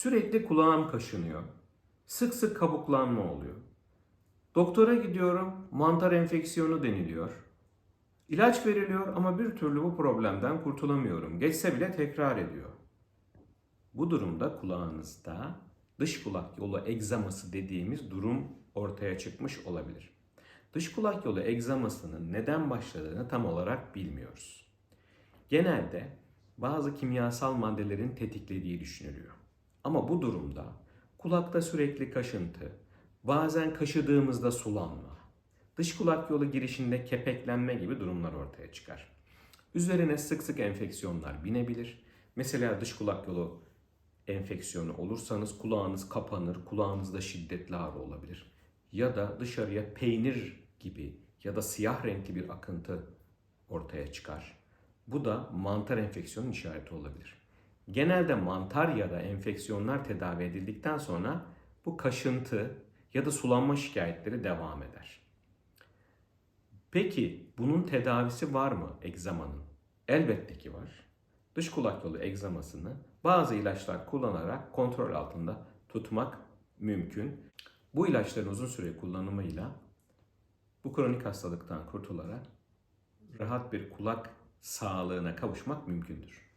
Sürekli kulağım kaşınıyor. Sık sık kabuklanma oluyor. Doktora gidiyorum, mantar enfeksiyonu deniliyor. İlaç veriliyor ama bir türlü bu problemden kurtulamıyorum. Geçse bile tekrar ediyor. Bu durumda kulağınızda dış kulak yolu egzaması dediğimiz durum ortaya çıkmış olabilir. Dış kulak yolu egzamasının neden başladığını tam olarak bilmiyoruz. Genelde bazı kimyasal maddelerin tetiklediği düşünülüyor. Ama bu durumda kulakta sürekli kaşıntı, bazen kaşıdığımızda sulanma, dış kulak yolu girişinde kepeklenme gibi durumlar ortaya çıkar. Üzerine sık sık enfeksiyonlar binebilir. Mesela dış kulak yolu enfeksiyonu olursanız kulağınız kapanır, kulağınızda şiddetli ağrı olabilir. Ya da dışarıya peynir gibi ya da siyah renkli bir akıntı ortaya çıkar. Bu da mantar enfeksiyonun işareti olabilir. Genelde mantar ya da enfeksiyonlar tedavi edildikten sonra bu kaşıntı ya da sulanma şikayetleri devam eder. Peki bunun tedavisi var mı egzamanın? Elbette ki var. Dış kulak yolu egzamasını bazı ilaçlar kullanarak kontrol altında tutmak mümkün. Bu ilaçların uzun süre kullanımıyla bu kronik hastalıktan kurtularak rahat bir kulak sağlığına kavuşmak mümkündür.